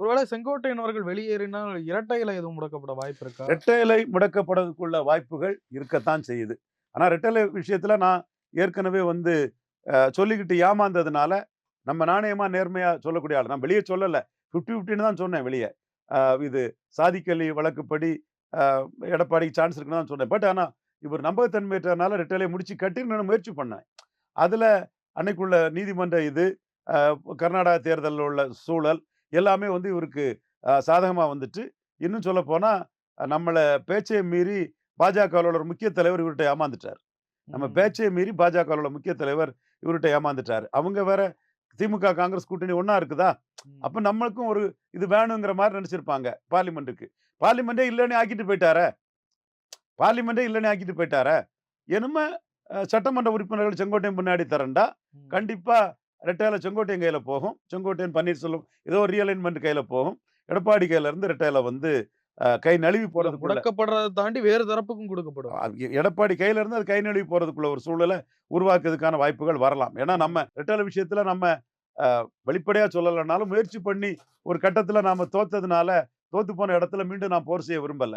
ஒருவேளை செங்கோட்டையன் அவர்கள் வெளியேறினால் இரட்டை இலை எதுவும் முடக்கப்பட வாய்ப்பு இருக்கா? இரட்டை இலை முடக்கப்படுறதுக்குள்ள வாய்ப்புகள் இருக்கத்தான் செய்யுது. ஆனால் இரட்டை இலை விஷயத்தில் நான் ஏற்கனவே வந்து சொல்லிக்கிட்டு ஏமாந்ததுனால நம்ம நாணயமா நேர்மையா சொல்லக்கூடிய ஆள். நான் வெளியே சொல்லலை. ஃபிஃப்டி ஃபிஃப்டின்னு தான் சொன்னேன் வெளியே. இது சாதிக்கலி வழக்குப்படி எடப்பாடிக்கு சான்ஸ் இருக்குன்னு தான் சொன்னேன். பட் ஆனால் இவர் நம்பகத்தன்மையற்றனால ரெட்டை முடிச்சு கட்டின்னு முயற்சி பண்ணேன். அதில் அன்னைக்குள்ள நீதிமன்ற இது கர்நாடகா தேர்தலில் உள்ள சூழல் எல்லாமே வந்து இவருக்கு அஹ், சாதகமா வந்துட்டு இன்னும் சொல்ல போனா நம்மளை பேச்சை மீறி பாஜகவோட ஒரு முக்கிய தலைவர் இவர்கிட்ட ஏமாந்துட்டார் நம்ம ம். பேச்சை மீறி பாஜகவோட முக்கிய தலைவர் இவர்கிட்ட ஏமாந்துட்டார் அவங்க வேற திமுக காங்கிரஸ் கூட்டணி ஒண்ணா இருக்குதா. அப்ப நம்மளுக்கும் ஒரு இது வேணுங்கிற மாதிரி நினைச்சிருப்பாங்க பார்லிமெண்ட்டுக்கு பார்லிமெண்டே இல்லைன்னு ஆக்கிட்டு போயிட்டாரே பார்லிமெண்டே இல்லைன்னு ஆக்கிட்டு போயிட்டாரே என்னமே சட்டமன்ற உறுப்பினர்கள் செங்கோட்டையன் முன்னாடி தரண்டா ம். ரெட்டையில செங்கோட்டையன் கையில போகும். செங்கோட்டையன் பன்னீர்செல்வம் ஏதோ ஒரு ரியலைன்மெண்ட் கையில போகும். எடப்பாடி கையில இருந்து ரெட்டையில வந்து கை நழுவி இல்ல, போறதுக்குள்ள முடக்கப்படுறதை தாண்டி வேறு தரப்புக்கும் கொடுக்கப்படும். எடப்பாடி கையில இருந்து அது கை நழுவி போறதுக்குள்ள ஒரு சூழலை உருவாக்குறதுக்கான வாய்ப்புகள் வரலாம். ஏன்னா நம்ம ரெட்டலை விஷயத்துல நம்ம அஹ், வெளிப்படையா சொல்லலைனாலும் முயற்சி பண்ணி ஒரு கட்டத்துல நாம தோத்ததுனால தோத்து போன இடத்துல மீண்டும் நான் போர் செய்ய விரும்பல.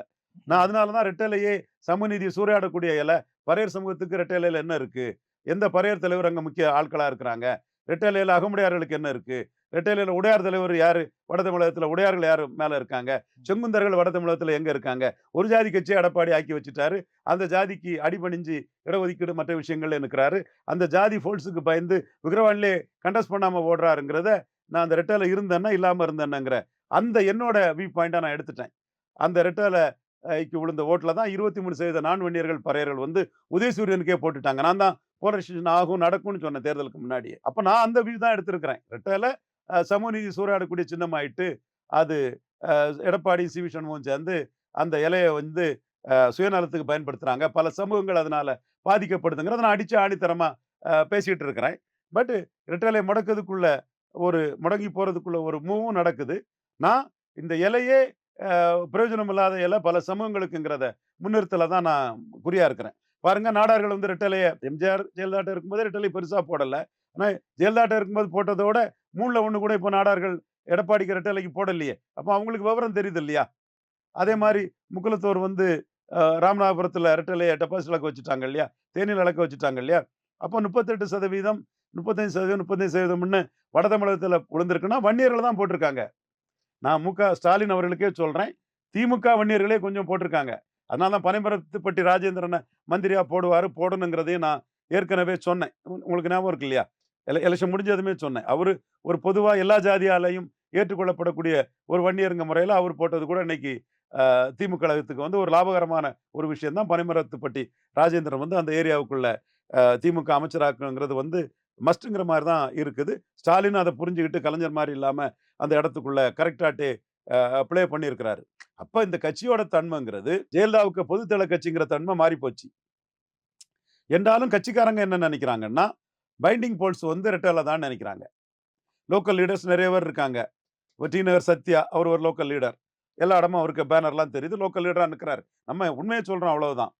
நான் அதனாலதான் ரெட்டலையே சமநீதியை சூறையாடக்கூடிய இலை பறையர் சமூகத்துக்கு ரெட்டலையில என்ன இருக்கு? எந்த பறையர் தலைவர் அங்க முக்கிய ஆட்களா இருக்கிறாங்க? ரெட்டலையில அகமுடையார்களுக்கு என்ன இருக்கு? ரெட்டலையில உடையார் தலைவர் யாரு? வட தமிழகத்துல உடையார்கள் யாரு மேல இருக்காங்க? செங்குந்தர்கள் வட தமிழகத்துல எங்க இருக்காங்க? ஒரு ஜாதி கட்சியை எடப்பாடி ஆக்கி வச்சுட்டாரு. அந்த ஜாதிக்கு அடிபணிஞ்சு இடஒதுக்கீடு மற்ற விஷயங்கள்ல நிற்கிறாரு அந்த ஜாதி ஃபோல்ஸுக்கு பயந்து விக்கிரவாண்டிலே கண்டஸ்ட் பண்ணாம ஓடுறாருங்கிறத நான் அந்த ரெட்டால இருந்தேன்னா இல்லாம இருந்தேன்னுங்கிற அந்த என்னோட வியூ பாயிண்டா நான் எடுத்துட்டேன். அந்த ரெட்டால ஐக்கு விழுந்த ஓட்டுல தான் இருபத்தி மூணு சதவீத நான் வன்னியர்கள் பறையர்கள் வந்து உதயசூரியனுக்கே போட்டுட்டாங்க. நான் தான் போலரைசேஷன் ஆகும் நடக்கும்னு சொன்ன தேர்தலுக்கு முன்னாடியே அப்போ நான் அந்த வியூ தான் எடுத்திருக்கிறேன். ரெட்டையில் சமூக சமூகநீதி சூறையாடக்கூடிய சின்னமாயிட்டு அது எடப்பாடி சி. வி. சண்முகம் சேர்ந்து அந்த இலையை வந்து சுயநலத்துக்கு பயன்படுத்துகிறாங்க பல சமூகங்கள் அதனால் பாதிக்கப்படுதுங்கிறத நான் அடித்து ஆணித்தரமாக பேசிகிட்டு இருக்கிறேன். பட்டு ரெட்டலை முடக்கிறதுக்குள்ள ஒரு முடங்கி போகிறதுக்குள்ள ஒரு மூவும் நடக்குது. நான் இந்த இலையே பிரயோஜனம் இல்லாத இலை பல சமூகங்களுக்குங்கிறத முன்னிறுத்தலை தான் நான் குறியாக இருக்கிறேன். பாருங்க நாடார்கள் வந்து ரெட்டலைய எம்ஜிஆர் ஜெயலலிதாட்ட இருக்கும்போது ரெட்டலை பெருசா போடல. ஆனா ஜெயலலிதாட்ட இருக்கும்போது போட்டதோட மூணுல ஒண்ணு கூட இப்போ நாடார்கள் எடப்பாடிக்கு ரெட்டலைக்கு போடலையே. அப்போ அவங்களுக்கு விவரம் தெரியுது இல்லையா? அதே மாதிரி முக்குலத்தோர் வந்து அஹ், ராமநாதபுரத்துல ரெட்டலையை டெபாசிட் இழக்க வச்சுட்டாங்க இல்லையா? தேனியில் இலக்க வச்சுட்டாங்க இல்லையா? அப்போ முப்பத்தெட்டு சதவீதம் முப்பத்தஞ்சு சதவீதம் முப்பத்தஞ்சு சதவீதம்னு வட தமிழகத்தில் விழுந்திருக்குன்னா வன்னியர்களை தான் போட்டிருக்காங்க. நான் மு க ஸ்டாலின் அவர்களுக்கே சொல்கிறேன் திமுக வன்னியர்களே கொஞ்சம் போட்டிருக்காங்க. அதனால தான் பனைமரத்துப்பட்டி ராஜேந்திரனை மந்திரியா போடுவாரு போடணுங்கிறதையும் நான் ஏற்கனவே சொன்னேன். உங்களுக்கு ஞாபகம் இருக்கு இல்லையா? எல எலெக்ஷன் முடிஞ்சதுமே சொன்னேன். அவரு ஒரு பொதுவா எல்லா ஜாதியாலையும் ஏற்றுக்கொள்ளப்படக்கூடிய ஒரு வன்னியருங்க முறையில அவர் போட்டது கூட இன்னைக்கு திமுக கழகத்துக்கு வந்து ஒரு லாபகரமான ஒரு விஷயம்தான் பனைமரத்துப்பட்டி ராஜேந்திரன் வந்து அந்த ஏரியாவுக்குள்ள அஹ், திமுக அமைச்சராக்குங்கிறது வந்து மஸ்ட்டுங்கிற மாதிரி தான் இருக்குது. ஸ்டாலின் அதை புரிஞ்சுக்கிட்டு கலைஞர் மாதிரி இல்லாம அந்த இடத்துக்குள்ள கரெக்டாகட்டே ப்ளே பண்ணியிருக்கிறாரு. அப்ப இந்த கட்சியோட தன்மைங்கிறது ஜெயலலிதாவுக்கு பொதுத்தள கட்சிங்கிற தன்மை மாறி போச்சு என்றாலும் கட்சிக்காரங்க என்ன நினைக்கிறாங்கன்னா பைண்டிங் போல்ஸ் வந்து ரெட்டல தான் நினைக்கிறாங்க. லோக்கல் லீடர்ஸ் நிறைய பேர் இருக்காங்க. நகர் சத்யா அவர் ஒரு லோக்கல் லீடர் எல்லா இடமும் அவருக்கு பேனர்லாம் தெரியுது. லோக்கல் லீடராக நிற்கிறாரு நம்ம உண்மையை சொல்றோம் அவ்வளவுதான்.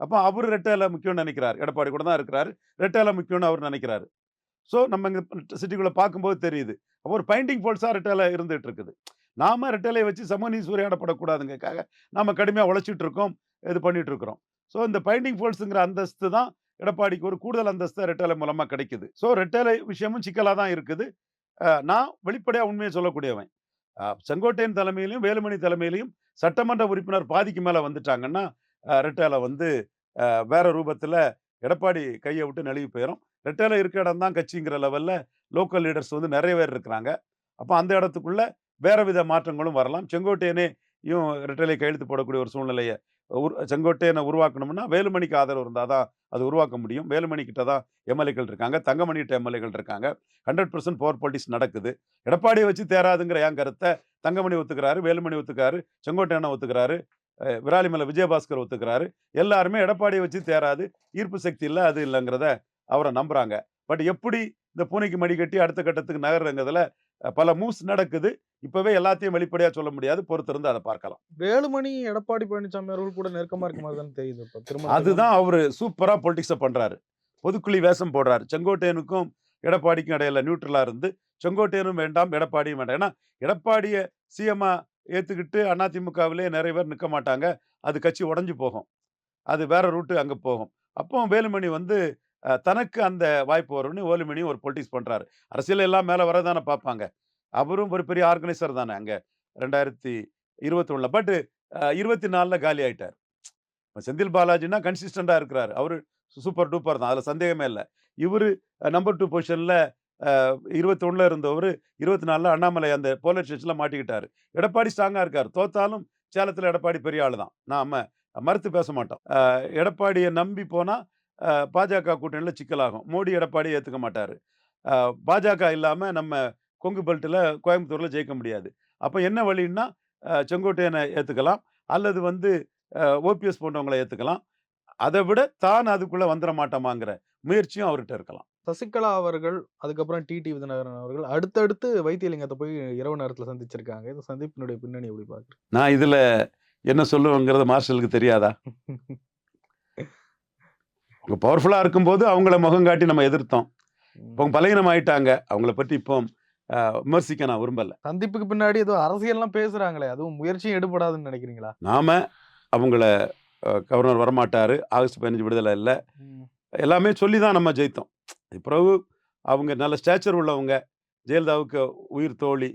அப்போ அவர் ரெட்டையில முக்கியம்னு நினைக்கிறார். எடப்பாடி கூட தான் இருக்கிறாரு. ரெட்டையில முக்கியம்னு அவர் நினைக்கிறாரு. ஸோ நம்ம இங்கே சிட்டிக்குள்ள பார்க்கும்போது தெரியுது. அப்போ ஒரு பைண்டிங் போல்ஸா ரெட்டையில இருந்துகிட்டு இருக்குது. நாம ரெட்டையிலையை வச்சு சமூக சூறையாடப்படக்கூடாதுங்கக்காக நாம் கடுமையாக உழைச்சிட்டு இருக்கோம் இது பண்ணிட்டு இருக்கிறோம் ஸோ இந்த பைண்டிங் ஃபோல்ஸுங்கிற அந்தஸ்து தான் எடப்பாடிக்கு ஒரு கூடுதல் அந்தஸ்து ரெட்டலை மூலமாக கிடைக்குது. ஸோ ரெட்டலை விஷயமும் சிக்கலாக தான் இருக்குது. நான் வெளிப்படையாக உண்மையை சொல்லக்கூடியவன். செங்கோட்டையன் தலைமையிலையும் வேலுமணி தலைமையிலையும் சட்டமன்ற உறுப்பினர் பாதிக்கு மேலே வந்துட்டாங்கன்னா ரெட்டலை வந்து வேற ரூபத்தில் எடப்பாடி கையை விட்டு நழுவி போயிடும் ரெட்டலை இருக்க இடம் தான் கட்சிங்கிற லெவலில் லோக்கல் லீடர்ஸ் வந்து நிறைய பேர் இருக்கிறாங்க. அப்போ அந்த இடத்துக்குள்ளே வேறு வித மாற்றங்களும் வரலாம். செங்கோட்டையனையும் இயும் கையெழுத்து போடக்கூடிய ஒரு சூழ்நிலையை உரு செங்கோட்டையனை உருவாக்கணும்னா வேலுமணிக்கு ஆதரவு இருந்தால் தான் அது உருவாக்க முடியும். வேலுமணி கிட்ட தான் எம்எல்ஏக்கள் இருக்காங்க. தங்கமணி கிட்ட எம்எல்ஏக்கள் இருக்காங்க. ஹண்ட்ரட் பர்சன்ட் போர் பாலிட்டிக்ஸ் நடக்குது. எடப்பாடியை வச்சு தேராதுங்கிற என் கருத்தை தங்கமணி ஒத்துக்கிறாரு வேலுமணி ஒத்துக்கிறாரு செங்கோட்டையனை ஒத்துக்கிறாரு விராலிமலை விஜயபாஸ்கர் ஒத்துக்கிறாரு. எல்லாருமே எடப்பாடியை வச்சு தேராது ஈர்ப்பு சக்தி இல்லை அது இல்லைங்கிறத அவரை நம்புகிறாங்க பட் எப்படி இந்த பூனைக்கு மடி கட்டி அடுத்த கட்டத்துக்கு நகர்றங்கிறதுல பல மூவ்ஸ் நடக்குது. இப்பவே எல்லாத்தையும் வெளிப்படையா சொல்ல முடியாது. பொறுத்திருந்து அதை பார்க்கலாம். வேலுமணி எடப்பாடி பழனிசாமி அவர்கள் கூட நெருக்கமா இருக்க மாதிரி தான் தெரியுது அதுதான் அவரு சூப்பரா பொலிட்டிக்ஸை பண்றாரு. பொதுக்குழி வேஷம் போடுறாரு. செங்கோட்டையனுக்கும் எடப்பாடிக்கும் இடையில நியூட்ரலா இருந்து செங்கோட்டையனும் வேண்டாம் எடப்பாடியும் வேண்டாம். ஏன்னா எடப்பாடியை சிஎம்மா ஏற்றுக்கிட்டு அதிமுகவிலே நிறைய பேர் நிற்க மாட்டாங்க. அது கட்சி உடஞ்சி போகும். அது வேற ரூட்டு அங்கே போகும். அப்போ வேலுமணி வந்து தனக்கு அந்த வாய்ப்பு வரும்னு வேலுமணி ஒரு பொலிட்டிக்ஸ் பண்ணுறாரு அரசியல் எல்லாம் மேலே வரதானே பார்ப்பாங்க அவரும் ஒரு பெரிய ஆர்கனைசர் தானே அங்கே ரெண்டாயிரத்தி இருபத்தொன்னில். பட்டு இருபத்தி நாலில் காலி ஆயிட்டார். செந்தில் பாலாஜினா கன்சிஸ்டண்டாக இருக்கிறார். அவர் சூப்பர் டூப்பர் தான். அதில் சந்தேகமே இல்லை. இவர் நம்பர் டூ பொசிஷனில் இருபத்தொன்னில் இருந்தவர் இருபத்தி நாலில் அண்ணாமலை அந்த போலீஸ் ஸ்டேஷனில் மாட்டிக்கிட்டார். எடப்பாடி ஸ்ட்ராங்காக இருக்கார். தோத்தாலும் சேலத்தில் எடப்பாடி பெரிய ஆள் தான் நாம் மறுத்து பேச மாட்டோம். எடப்பாடியை நம்பி போனால் பாஜக கூட்டணியில் சிக்கலாகும். மோடி எடப்பாடி ஏற்றுக்க மாட்டார். பாஜக இல்லாமல் நம்ம கொங்கு பெல்ட்டில் கோயம்புத்தூரில் ஜெயிக்க முடியாது. அப்போ என்ன வழின்னா செங்கோட்டையனை ஏற்றுக்கலாம் அல்லது வந்து ஓபிஎஸ் போன்றவங்களை ஏற்றுக்கலாம் அதை விட தான் அதுக்குள்ளே வந்துட மாட்டோமாங்கிற முயற்சியும் அவர்கிட்ட இருக்கலாம். சசிகலா அவர்கள் அதுக்கப்புறம் டிடி விதிநகரன் அவர்கள் அடுத்தடுத்து வைத்தியலிங்கத்தை போய் இரவு நேரத்துல சந்திச்சிருக்காங்க. இந்த சந்திப்பினுடைய பின்னணி எப்படி பாக்குறேன் நான் இதில் என்ன சொல்லுவேங்கிறது மார்ஷலுக்கு தெரியாதா? அவங்க பவர்ஃபுல்லாக இருக்கும்போது அவங்கள முகம் காட்டி நம்ம எதிர்த்தோம். இப்போ பலகீனம் ஆயிட்டாங்க அவங்கள பற்றி இப்போ விமர்சிக்க நான் விரும்பல. சந்திப்புக்கு பின்னாடி ஏதோ அரசியல்லாம் பேசுறாங்களே அதுவும் முயற்சியும் எடுபடாதுன்னு நினைக்கிறீங்களா? நாம அவங்கள கவர்னர் வரமாட்டாரு. ஆகஸ்ட் பதினஞ்சு விடுதலை இல்லை. எல்லாமே சொல்லி தான் நம்ம ஜெயித்தோம். பிறகு அவங்க நல்ல ஸ்டேச்சர் உள்ளவங்க. ஜெயலலிதாவுக்கு உயிர் தோழி.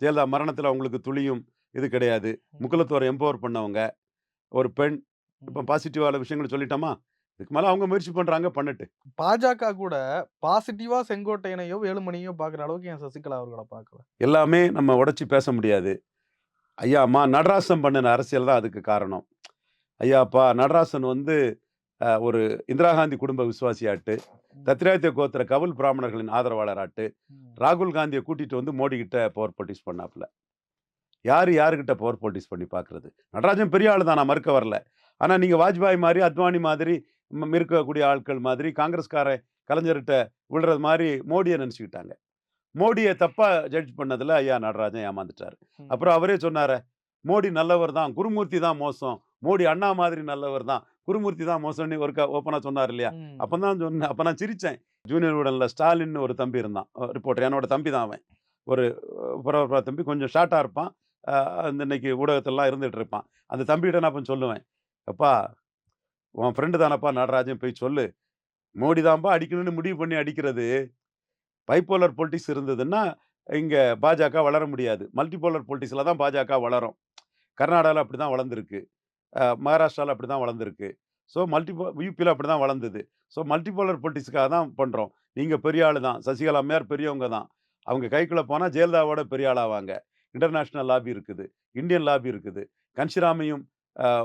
ஜெயலலிதா மரணத்தில் அவங்களுக்கு துளியும் இது கிடையாது. முக்குலத்தோரை எம்பவர் பண்ணவங்க. ஒரு பெண் இப்போ பாசிட்டிவான விஷயங்கள் சொல்லிட்டோமா? இதுக்கு மேலே அவங்க முயற்சி பண்ணுறாங்க பண்ணட்டு. பாஜக கூட பாசிட்டிவா செங்கோட்டையனையோ வேலுமணியோ பாக்குற அளவுக்கு என் சசிகலா அவர்களை பார்க்கல எல்லாமே நம்ம உடைச்சி பேச முடியாது. ஐயா அம்மா நடராசன் பண்ணின அரசியல் தான் அதுக்கு காரணம். ஐயாப்பா நடராசன் வந்து ஒரு இந்திரா காந்தி குடும்ப விசுவாசியாட்டு தத்ராத்திய கோத்திர கவுல் பிராமணர்களின் ஆதரவாளராட்டு ராகுல் காந்தியை கூட்டிட்டு வந்து மோடி கிட்ட பவர் பொலிட்டிக்ஸ் பண்ணாப்புல. யார் யாருக்கிட்ட பவர் பொலிட்டிக்ஸ் பண்ணி பார்க்கறது நடராஜன் பெரிய ஆள் தான் நான் மறுக்க வரல. ஆனால் நீங்கள் வாஜ்பாய் மாதிரி அத்வானி மாதிரி இருக்கக்கூடிய ஆட்கள் மாதிரி காங்கிரஸ்கார கலைஞர்கிட்ட விழுறது மாதிரி மோடியை நினச்சிக்கிட்டாங்க. மோடியை தப்பாக ஜட்ஜ் பண்ணதில் ஐயா நடராஜன் ஏமாந்துட்டார். அப்புறம் அவரே சொன்னாரே மோடி நல்லவர் தான் குருமூர்த்தி தான் மோசம். மோடி அண்ணா மாதிரி நல்லவர் தான் குருமூர்த்தி தான் மோசம்னு ஒரு ஓப்பனாக சொன்னார் இல்லையா. அப்போ தான் சொன்னேன் அப்போ நான் சிரித்தேன் ஜூனியர் உடனில் ஸ்டாலின் ஒரு தம்பி இருந்தான் ரிப்போர்ட்டர் என்னோட தம்பி தான் அவன். ஒரு புறப்புற தம்பி கொஞ்சம் ஷார்ட்டாக இருப்பான். அந்த இன்னைக்கு ஊடகத்திலலாம் இருந்துகிட்டு இருப்பான். அந்த தம்பிகிட்ட நான் அப்போ சொல்லுவேன் அப்பா உன் ஃப்ரெண்டு தானப்பா நடராஜன் போய் சொல்லு. மோடி தான்ப்பா அடிக்கணும்னு முடிவு பண்ணி அடிக்கிறது. பைப்போலர் பொலிட்டிக்ஸ் இருந்ததுன்னா இங்கே பாஜக வளர முடியாது. மல்டிபோலர் பொலிட்டிக்ஸில் தான் பாஜக வளரும். கர்நாடகாவில் அப்படி தான் வளர்ந்துருக்கு. மகாராஷ்டிராவில் அப்படி தான் வளர்ந்துருக்கு. ஸோ மல்டிபோ யூபியில் அப்படி தான் வளர்ந்தது. ஸோ மல்டிபோலர் பொலிட்டிக்ஸ்க்காக தான் பண்ணுறோம் நீங்கள் பெரிய ஆள் தான். சசிகலா அம்மையார் பெரியவங்க தான். அவங்க கைக்குள்ளே போனால் ஜெயலலிதாவோட பெரிய ஆளாவாங்க. இன்டர்நேஷ்னல் லாபி இருக்குது. இந்தியன் லாபி இருக்குது. கன்ஷிராமையும்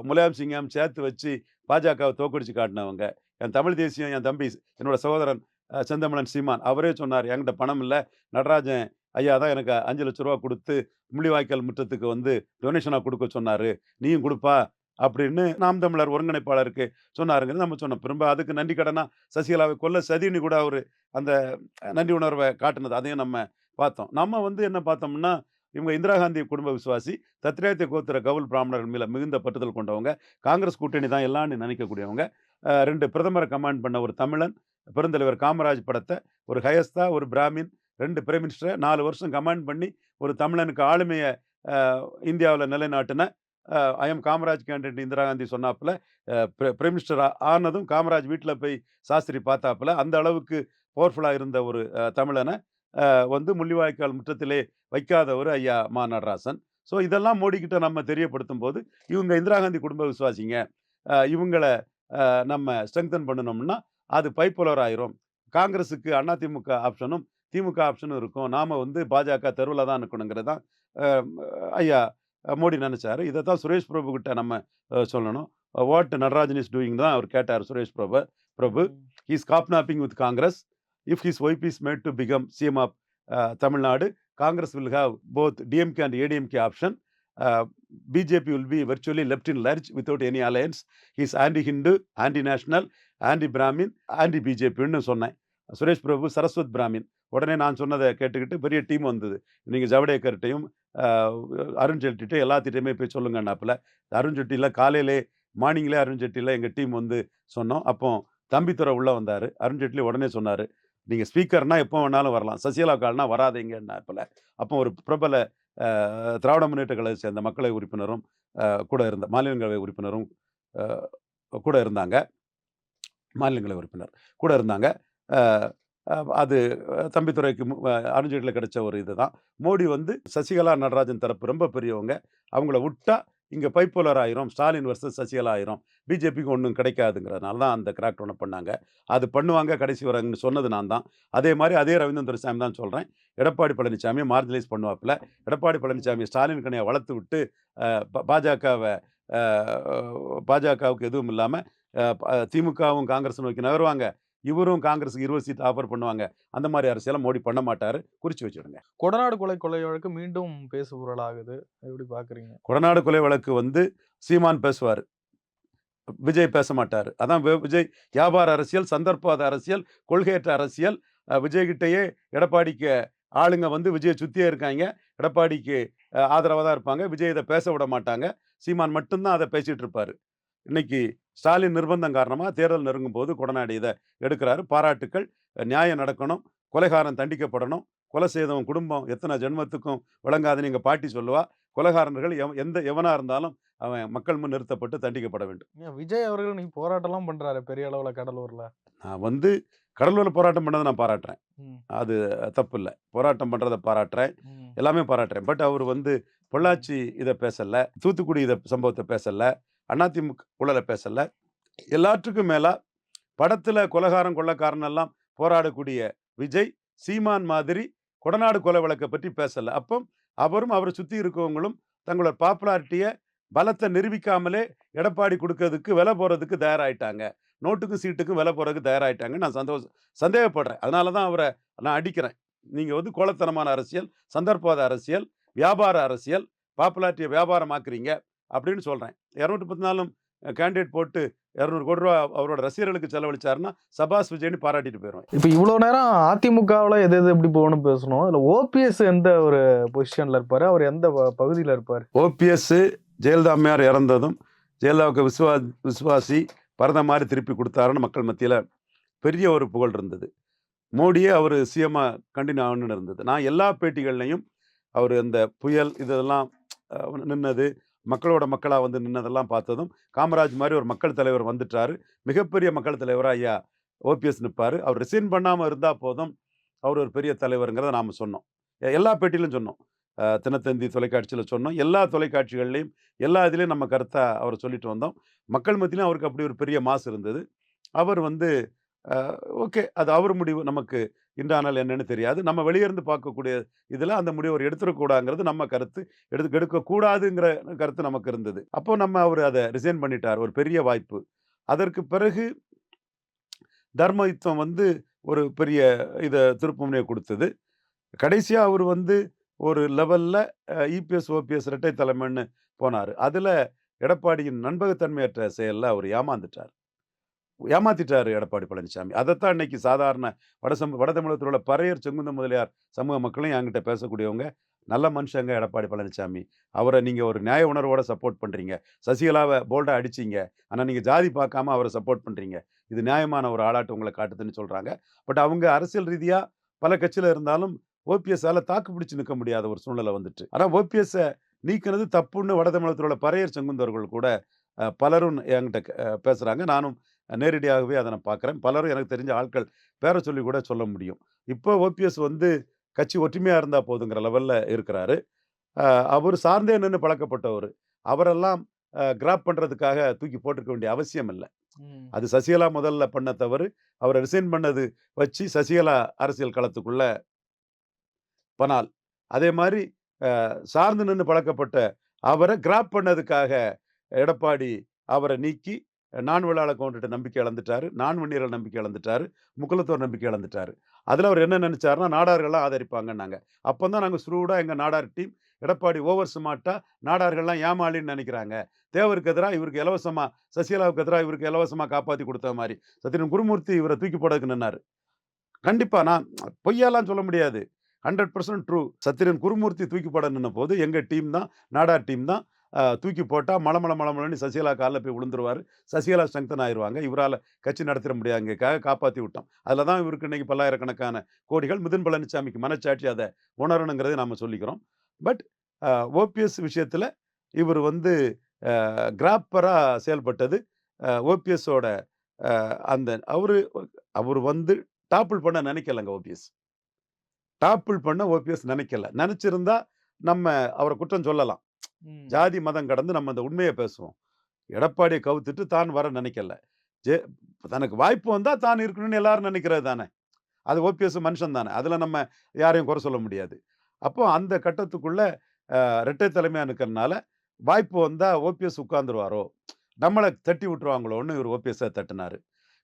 முலாயம் சிங்கையும் சேர்த்து வச்சு பாஜகவை தோக்கடிச்சு காட்டினவங்க. என் தமிழ் தேசியம் என் தம்பி என்னோட சகோதரன் அஹ், செந்தமிழன் சீமான் அவரே சொன்னார் என்கிட்ட பணம் இல்லை. நடராஜன் ஐயா தான் எனக்கு அஞ்சு லட்ச ரூபா கொடுத்து முள்ளிவாய்க்கால் முற்றத்துக்கு வந்து டொனேஷனாக கொடுக்க சொன்னார். நீயும் கொடுப்பா அப்படின்னு நாம் தமிழர் ஒருங்கிணைப்பாளருக்கு சொன்னாருங்கிறது நம்ம சொன்னோம். திரும்ப அதுக்கு நன்றி கடனா சசிகலாவை கொல்ல சதின்னு கூட அவர் அந்த நன்றி உணர்வை காட்டினது அதையும் நம்ம பார்த்தோம். நம்ம வந்து என்ன பார்த்தோம்னா இவங்க இந்திரா காந்தி குடும்ப விசுவாசி தத்ரேத்த கோத்திர கவுல் பிராமணர்கள் மேல மிகுந்த பற்றுதல் கொண்டவங்க காங்கிரஸ் கூட்டணி தான் எல்லாம்னு நினைக்கக்கூடியவங்க. ரெண்டு பிரதமரை கமாண்ட் பண்ண ஒரு தமிழன் பெருந்தலைவர் காமராஜ் படத்தை ஒரு ஹயஸ்தா ஒரு பிராமின் ரெண்டு பிரைம் மினிஸ்டரை நாலு வருஷம் கமாண்ட் பண்ணி ஒரு தமிழனுக்கு ஆளுமையை இந்தியாவில் நிலைநாட்டின ஐஎம் காமராஜ் கேண்டிடேட் இந்திரா காந்தி சொன்னாப்புல பிரைம் மினிஸ்டர் ஆனதும் காமராஜ் வீட்டில் போய் சாஸ்திரி பார்த்தாப்புல அந்த அளவுக்கு பவர்ஃபுல்லாக இருந்த ஒரு தமிழனை வந்து முள்ளிவாய்க்கால் முற்றத்திலே வைக்காதவர் ஐயா மா நடராசன். ஸோ இதெல்லாம் மோடி கிட்ட நம்ம தெரியப்படுத்தும் போது இவங்க இந்திரா காந்தி குடும்ப விசுவாசிங்க. இவங்களை நம்ம ஸ்ட்ரெங்தன் பண்ணணும்னா அது பைப்புலர் ஆயிரும். காங்கிரஸுக்கு அதிமுக ஆப்ஷனும் திமுக ஆப்ஷனும் இருக்கும். நாம வந்து பாஜக தெருவில் தான் இருக்கணுங்கிறது தான் ஐயா மோடி நினைச்சாரு. இதை தான் சுரேஷ் பிரபு கிட்ட நம்ம சொல்லணும். வாட் நடராஜன் இஸ் டூயிங் தான் அவர் கேட்டார் Suresh Prabhu. Prabhu is hobnobbing with Congress if his wife is made to become CM of Tamil Nadu Congress will have both DMK and ADMK option BJP will be virtually left in lurch without any alliance his anti Hindu anti national anti Brahmin anti பிஜேபின்னு சொன்னேன். சுரேஷ் பிரபு சரஸ்வத் பிராமின் உடனே நான் சொன்னதை கேட்டுக்கிட்டு பெரிய team வந்தது. நீங்கள் ஜவடேக்கர்கிட்டையும் அருண் எல்லாத்திட்டையுமே போய் சொல்லுங்கன்னாப்புல. அருண் ஜெட்லியில் காலையிலே மார்னிங்லேயே அருண்ஜெட்டியில் எங்கள் டீம் வந்து சொன்னோம். அப்போ தம்பித்துறை உள்ளே வந்தார். அருண்ஜெட்லி உடனே சொன்னார் நீங்கள் ஸ்பீக்கர்னா எப்போ வேணாலும் வரலாம். சசிகலா கால்னா வராதீங்கன்னாப்புல அப்போ ஒரு பிரபல திராவிட முன்னேற்ற கழகத்தை சேர்ந்த மக்களவை உறுப்பினரும் கூட இருந்த மாநிலங்களவை உறுப்பினரும் கூட இருந்தாங்க. மாநிலங்களவை உறுப்பினர் கூட இருந்தாங்க. அது தம்பித்துறைக்கு மு- அருண்ஜேட்லியில் கிடைச்ச ஒரு இதுதான். மோடி வந்து சசிகலா நடராஜன் தரப்பு ரொம்ப பெரியவங்க. அவங்கள விட்டா இங்கே பைப்போலர் ஆயிரும் ஸ்டாலின் வர்சஸ் சசிகலா ஆயிரும் பிஜேபிக்கு ஒன்றும் கிடைக்காதுங்கிறதுனால தான் அந்த கிராக்ட் ஒன்று பண்ணாங்க. அது பண்ணுவாங்க கடைசி வரங்கன்னு சொன்னது நான் தான். அதே மாதிரி அதே ரவீந்திர சாமி தான் சொல்கிறேன் எடப்பாடி பழனிசாமி மார்ஜினைஸ் பண்ணுவாப்புல. எடப்பாடி பழனிசாமி ஸ்டாலின் கணையை வளர்த்து விட்டு பாஜகவை பாஜகவுக்கு எதுவும் இல்லாமல் திமுகவும் காங்கிரஸ் நோக்கி நகருவாங்க. இவரும் காங்கிரஸுக்கு இருபது சீட் ஆஃபர் பண்ணுவாங்க. அந்த மாதிரி அரசியலை மோடி பண்ண மாட்டார். குறித்து வச்சுடுங்க. கொடநாடு கொலை கொலை வழக்கு மீண்டும் பேசு பொருளாகுது எப்படி பாக்குறீங்க? கொடநாடு கொலை வழக்கு வந்து சீமான் பேசுவார். விஜய் பேச மாட்டார். அதான் விஜய் வியாபார அரசியல் சந்தர்ப்பாத அரசியல் கொள்கையற்ற அரசியல். விஜய்கிட்டயே எடப்பாடிக்கு ஆளுங்க வந்து விஜயை சுற்றியே இருக்காங்க. எடப்பாடிக்கு ஆதரவாக தான் இருப்பாங்க. விஜய் இதை பேச விட மாட்டாங்க. சீமான் மட்டும்தான் அதை பேசிட்டு இருப்பாரு. இன்னைக்கு ஸ்டாலின் நிர்பந்தம் காரணமாக தேர்தல் நெருங்கும் போது கொடநாடு இதை எடுக்கிறாரு. பாராட்டுக்கள் நியாயம் நடக்கணும் கொலைகாரன் தண்டிக்கப்படணும் கொலை செய்தவன் குடும்பம் எத்தனை ஜென்மத்துக்கும் விளங்காதுன்னு எங்கள் பாட்டி சொல்லுவா. கொலைகாரர்கள் எவ- எந்த எவனா இருந்தாலும் அவன் மக்கள் முன் நிறுத்தப்பட்டு தண்டிக்கப்பட வேண்டும். விஜய் அவர்கள் நீ போராட்டம்லாம் பண்றாரு பெரிய அளவுல கடலூர்ல. நான் வந்து கடலூரில் போராட்டம் பண்ணதை நான் பாராட்டுறேன். அது தப்பு இல்லை. போராட்டம் பண்ணுறதை பாராட்டுறேன். எல்லாமே பாராட்டுறேன். பட் அவர் வந்து பொள்ளாச்சி இதை பேசல தூத்துக்குடி இதை சம்பவத்தை பேசல. அதிமுக ஊழலை பேசல. எல்லாற்றுக்கும் மேலே படத்தில் கொலகாரம் கொள்ளக்காரன் எல்லாம் போராடக்கூடிய விஜய் சீமான் மாதிரி கொடநாடு கொலை வழக்கை பற்றி பேசலை. அப்போ அவரும் அவரை சுற்றி இருக்கவங்களும் தங்களோட பாப்புலாரிட்டியை பலத்தை நிரூபிக்காமலே எடப்பாடி கொடுக்கறதுக்கு விலை போகிறதுக்கு தயாராகிட்டாங்க நோட்டுக்கும் சீட்டுக்கும் விலை போகிறதுக்கு தயாராகிட்டாங்க நான் சந்தோஷம் சந்தேகப்படுறேன். அதனால தான் அவரை நான் அடிக்கிறேன். நீங்கள் வந்து கோலத்தனமான அரசியல் சந்தர்ப்பவாத அரசியல் வியாபார அரசியல் பாப்புலாரிட்டியை வியாபாரமாக்குறீங்க. அப்படின்னு சொல்றேன். இரநூத்தி பத்து நாளும் கேண்டிடேட் போட்டு இரநூறு கோடி ரூபா அவரோட ரசிகர்களுக்கு செலவழிச்சாருன்னா சபாஸ் விஜய்னு பாராட்டிட்டு போயிடுவேன் இப்ப இவ்வளவு நேரம் அதிமுகவுல எது எது எப்படி போகணும் பேசணும்? அதுல ஓபிஎஸ் எந்த ஒரு பொசிஷன்ல இருப்பாரு? அவர் எந்த பகுதியில இருப்பாரு? ஓபிஎஸ் ஜெயலலிதா அம்மையார் இறந்ததும் ஜெயலலிதாவுக்கு விசுவா விசுவாசி பரத மாதிரி திருப்பி கொடுத்தாருன்னு மக்கள் மத்தியில் பெரிய ஒரு புகழ் இருந்தது. மோடியே அவர் சிஎம்மா கண்டினியூ ஆகணும்னு இருந்தது. நான் எல்லா பேட்டிகள்லையும் அவர் அந்த புயல் இதெல்லாம் நின்னது மக்களோட மக்களாக வந்து நின்னதெல்லாம் பார்த்ததும் காமராஜ் மாதிரி ஒரு மக்கள் தலைவர் வந்துட்டாரு. மிகப்பெரிய மக்கள் தலைவராக ஐயா ஓபிஎஸ் நிற்பார் அவர் ரிசைன் பண்ணாமல் இருந்தால் போதும் அவர் ஒரு பெரிய தலைவருங்கிறத நாம் சொன்னோம். எல்லா பேட்டியிலும் சொன்னோம். தினத்தந்தி தொலைக்காட்சியில் சொன்னோம். எல்லா தொலைக்காட்சிகள்லையும் எல்லா இதுலேயும் நம்ம கருத்தை அவர் சொல்லிட்டு வந்தோம். மக்கள் மத்தியிலும் அவருக்கு அப்படி ஒரு பெரிய மாசு இருந்தது. அவர் வந்து ஓகே அது அவர் முடிவு. நமக்கு இன்றானால் என்னன்னு தெரியாது. நம்ம வெளியிருந்து பார்க்கக்கூடிய இதில் அந்த முடிவு அவர் எடுத்துடக்கூடாங்கிறது நம்ம கருத்து. எடுத்து எடுக்கக்கூடாதுங்கிற கருத்து நமக்கு இருந்தது. அப்போ நம்ம அவர் அதை ரிசைன் பண்ணிட்டார். ஒரு பெரிய வாய்ப்பு. அதற்கு பிறகு தர்மயுத்தம் வந்து ஒரு பெரிய இதை திருப்புமுனையை கொடுத்தது. கடைசியாக அவர் வந்து ஒரு லெவலில் இபிஎஸ் ஓபிஎஸ் இரட்டை தலைமைன்னு போனார். அதில் எடப்பாடியின் நண்பகத்தன்மையற்ற செயலில் அவர் ஏமாந்துட்டார். ஏமாத்திட்டாரு எடப்பாடி பழனிசாமி. அதைத்தான் இன்னைக்கு சாதாரண வட சம வட தமிழகத்தில் உள்ள பறையர் செங்குந்த முதலியார் சமூக மக்களும் என்கிட்ட பேசக்கூடியவங்க நல்ல மனுஷங்க எடப்பாடி பழனிசாமி. அவரை நீங்கள் ஒரு நியாய உணர்வோட சப்போர்ட் பண்ணுறீங்க சசிகலாவை போல்டாக அடிச்சீங்க. ஆனால் நீங்கள் ஜாதி பார்க்காம அவரை சப்போர்ட் பண்ணுறீங்க இது நியாயமான ஒரு ஆளாட்டு உங்களை காட்டுதுன்னு சொல்கிறாங்க பட் அவங்க அரசியல் ரீதியாக பல கட்சியில் இருந்தாலும் ஓபிஎஸ்ஸால் தாக்கு பிடிச்சி நிற்க முடியாத ஒரு சூழ்நிலை வந்துட்டு. ஆனால் ஓபிஎஸ்ஸை நீக்கினது தப்புன்னு வட தமிழகத்தில் உள்ள பறையர் செங்குந்தவர்கள் கூட பலரும் என்கிட்ட பேசுகிறாங்க நானும் நேரடியாகவே அதை நான் பார்க்குறேன் பலரும் எனக்கு தெரிஞ்ச ஆட்கள் பேரை சொல்லி கூட சொல்ல முடியும். இப்போ ஓபிஎஸ் வந்து கட்சி ஒற்றுமையாக இருந்தால் போதுங்கிற லெவலில் இருக்கிறாரு. அவர் சார்ந்தே நின்று பழக்கப்பட்டவர். அவரெல்லாம் கிராப் பண்ணுறதுக்காக தூக்கி போட்டிருக்க வேண்டிய அவசியம் இல்லை. அது சசிகலா முதல்ல பண்ண தவறு. அவரை ரிசைன் பண்ணது வச்சு சசிகலா அரசியல் களத்துக்குள்ள பனால். அதே மாதிரி சார்ந்து நின்று பழக்கப்பட்ட அவரை கிராப் பண்ணதுக்காக எடப்பாடி அவரை நீக்கி நான் விழாவில் கவுண்டர்கிட்ட நம்பிக்கை இழந்துட்டாரு. நான் வன்னியர்கள் நம்பிக்கை இழந்துட்டாரு. முக்குலத்தோர் நம்பிக்கை இழந்துட்டாரு. அதில் அவர் என்ன நினச்சாருன்னா நாடார்கள்லாம் ஆதரிப்பாங்கன்னாங்க. அப்போ தான் நாங்கள் ஸ்ரூடாக எங்கள் நாடார் டீம் எடப்பாடி ஓவர் ஸ்மார்ட்டா நாடார்கள்லாம் ஏமாளின்னு நினைக்கிறாங்க. தேவருக்கு எதிராக இவருக்கு இலவசமாக சசிகலாவுக்கு எதிராக இவருக்கு இலவசமாக காப்பாற்றி கொடுத்த மாதிரி சத்தியன் குருமூர்த்தி இவரை தூக்கி போடக்கு நின்னார். கண்டிப்பாக நான் பொய்யாலாம் சொல்ல முடியாது. ஹண்ட்ரட் பர்சன்ட் ட்ரூ சத்திரன் குருமூர்த்தி தூக்கி போட நின்ன போது எங்கள் டீம் தான் நாடார் டீம் தான் தூக்கி போட்டால் மலமள மலமலன்னு சசிகலா காலில் போய் விழுந்துருவார். சசிகலா ஸ்ட்ரெங்தன் ஆயிடுவாங்க இவரால் கட்சி நடத்திட முடியாதுக்காக காப்பாற்றி விட்டோம். அதில் தான் இவருக்கு இன்னைக்கு பல்லாயிரக்கணக்கான கோடிகள். மிதுன் பழனிசாமிக்கு மனச்சாட்சி அதை உணரணுங்கிறதை நாம் சொல்லிக்கிறோம். பட் ஓபிஎஸ் விஷயத்தில் இவர் வந்து கிராப்பராக செயல்பட்டது. ஓபிஎஸோட அந்த அவர் அவர் வந்து டாப்பிள் பண்ண நினைக்கலங்க ஓபிஎஸ். டாப்பிள் பண்ண ஓபிஎஸ் நினைக்கல. நினச்சிருந்தா நம்ம அவரை குற்றம் சொல்லலாம். ஜாதி மதம் கடந்து நம்ம அந்த உண்மையை பேசுவோம் எடப்பாடியை கவுத்துட்டு தான் வர நினைக்கல. ஜே தனக்கு வாய்ப்பு வந்தா தான் இருக்கணும்னு எல்லாரும் நினைக்கிறது தானே. அது ஓபிஎஸ் மனுஷன் தானே. அதில் நம்ம யாரையும் குறை சொல்ல முடியாது. அப்போ அந்த கட்டத்துக்குள்ள ரெட்டை தலைமையாக இருக்கிறதுனால வாய்ப்பு வந்தா ஓபிஎஸ் உட்காந்துருவாரோ நம்மளை தட்டி விட்டுருவாங்களோன்னு இவர் ஓபிஎஸ்ஸை தட்டினாரு.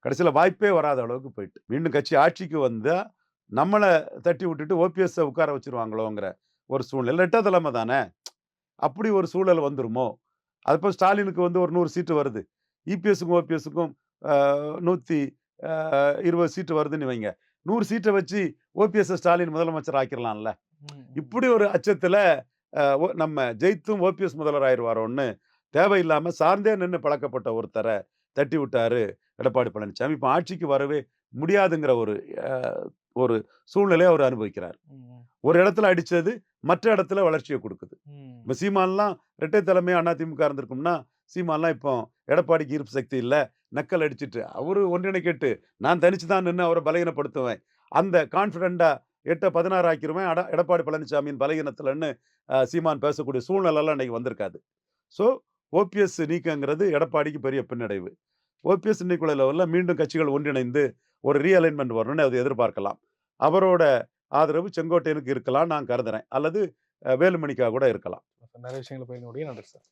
கடைசியில வாய்ப்பே வராத அளவுக்கு போயிட்டு. மீண்டும் கட்சி ஆட்சிக்கு வந்தால் நம்மளை தட்டி விட்டுட்டு ஓபிஎஸ்ஸை உட்கார வச்சுருவாங்களோங்கிற ஒரு சூழ்நிலை. ரெட்டை தலைமை தானே. அப்படி ஒரு சூழல் வந்துருமோ? அதுப்போ ஸ்டாலினுக்கு வந்து ஒரு நூறு சீட்டு வருது. இபிஎஸ்க்கும் ஓபிஎஸ்க்கும் நூற்றி இருபது சீட்டு வருதுன்னு வைங்க. நூறு சீட்டை வச்சு ஓபிஎஸ் ஸ்டாலின் முதலமைச்சர் ஆக்கிடலாம்ல. இப்படி ஒரு அச்சத்தில் நம்ம ஜெயித்தும் ஓபிஎஸ் முதல்வர் ஆயிடுவாரோன்னு தேவையில்லாம சார்ந்தே நின்று பழக்கப்பட்ட ஒருத்தரை தட்டி விட்டாரு எடப்பாடி பழனிசாமி. இப்போ ஆட்சிக்கு வரவே முடியாதுங்கிற ஒரு ஒரு சூழ்நிலையை அவர் அனுபவிக்கிறார். ஒரு இடத்துல அடிச்சது மற்ற இடத்துல வளர்ச்சியை கொடுக்குது. இப்போ சீமான்லாம் இரட்டை தலைமை அதிமுக இருந்திருக்கும்னா சீமான்லாம் இப்போ எடப்பாடிக்கு இருப்பு சக்தி இல்லை நக்கல் அடிச்சிட்டு அவரு ஒன்றிணைக்கட்டு நான் தனிச்சு தான் நின்று அவரை பலகீனப்படுத்துவேன். அந்த கான்ஃபிடென்ட்டா எட்ட பதினாறு ஆக்கிருவேன் அட எடப்பாடி பழனிசாமியின் பலகீனத்துலன்னு அஹ், சீமான் பேசக்கூடிய சூழ்நிலைலாம் இன்னைக்கு வந்திருக்காது. ஸோ ஓபிஎஸ் நீக்கங்கிறது எடப்பாடிக்கு பெரிய பின்னடைவு. ஓபிஎஸ் இன்னைக்குள்ள லெவலில் மீண்டும் கட்சிகள் ஒன்றிணைந்து ஒரு ரீஅலைன்மெண்ட் வரணும்னு அதை எதிர்பார்க்கலாம். அவரோட ஆதரவு செங்கோட்டையனுக்கு இருக்கலாம் நான் கருதுறேன். அல்லது அஹ், வேலுமணிக்கா கூட இருக்கலாம் நிறைய விஷயங்களை முடியும் நன்றி சார்.